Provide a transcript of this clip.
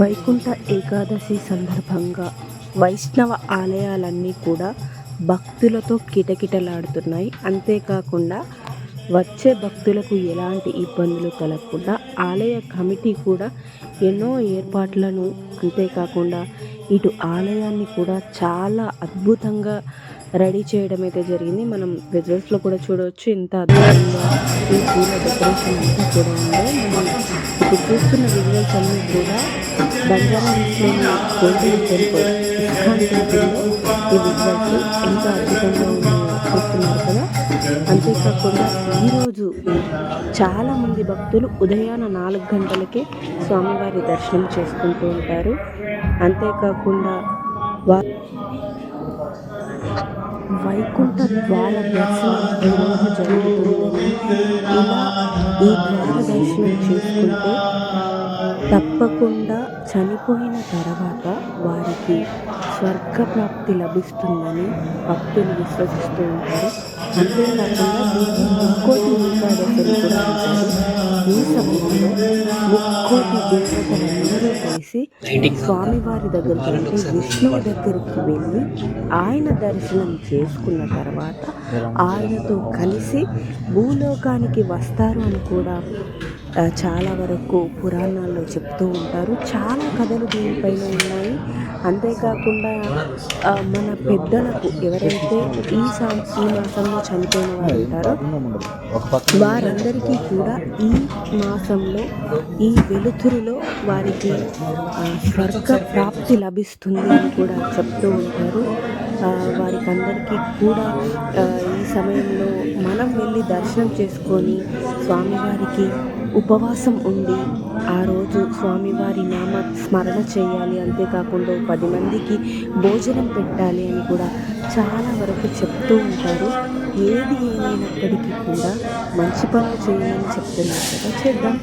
వైకుంఠ ఏకాదశి సందర్భంగా వైష్ణవ ఆలయాలన్నీ కూడా భక్తులతో కిటకిటలాడుతున్నాయి. అంతేకాకుండా వచ్చే భక్తులకు ఎలాంటి ఇబ్బందులు కలగకుండా ఆలయ కమిటీ కూడా ఎన్నో ఏర్పాట్లను అంతేకాకుండా ఇటు ఆలయాన్ని కూడా చాలా అద్భుతంగా రెడీ చేయడం అయితే జరిగింది. మనం విజువల్స్లో కూడా చూడవచ్చు. ఎంత అద్భుతంగా ఈ పూల డెకరేషన్ అంతా కూడా ఉందో. మనం ఇప్పుడు చూస్తున్న విజువల్స్ అన్నీ కూడా బంజారా హిల్స్లోని గోల్డెన్ టెంపుల్ ఇస్కాన్ టెంపుల్లో ఈ విజువల్స్ ఎంత అద్భుతంగా ఉన్నాయో చూస్తున్నారు కదా అంతేకాకుండా ఈరోజు చాలామంది భక్తులు ఉదయాన నాలుగు గంటలకే స్వామివారి దర్శనం చేసుకుంటూ ఉంటారు అంతేకాకుండా వా వైకుంఠ ద్వార దర్శనం ఈరోజు జరుగుతుందని ఇలా ఈ తప్పకుండా చనిపోయిన తర్వాత వారికి స్వర్గప్రాప్తి లభిస్తుందని భక్తులు విశ్వసిస్తూ ఉంటారు. అంతేకాకుండా ముక్కోటి ఏకాదశిని కూడా ఈ సమయంలో ముక్కోటి దేవతలందరూ కలిసి స్వామివారి దగ్గరికి వెళ్ళి విష్ణువు దగ్గరికి వెళ్ళి ఆయన దర్శనం చేసుకున్న తర్వాత ఆయనతో కలిసి భూలోకానికి వస్తారు అని కూడా చాలా వరకు పురాణాల్లో చెప్తూ ఉంటారు. చాలా కథలు దీనిపైన ఉన్నాయి. అంతేకాకుండా మన పెద్దలకు ఎవరైతే ఈ సం ఈ మాసంలో చనిపోయిన వారు ఉంటారో వారందరికీ కూడా ఈ మాసంలో ఈ వెలుతురులో వారికి స్వర్గ ప్రాప్తి లభిస్తుంది అని కూడా చెప్తూ ఉంటారు. వారికి అందరికీ కూడా ఈ సమయంలో మనం వెళ్ళి దర్శనం చేసుకొని స్వామివారికి ఉపవాసం ఉండి ఆ రోజు స్వామివారి నామ స్మరణ చేయాలి. అంతేకాకుండా పది మందికి భోజనం పెట్టాలి అని కూడా చాలా వరకు చెప్తూ ఉంటారు. ఏది ఏమైనప్పటికీ కూడా మంచి పనులు చేయమని చెప్తున్నారు కదా. చేద్దాం.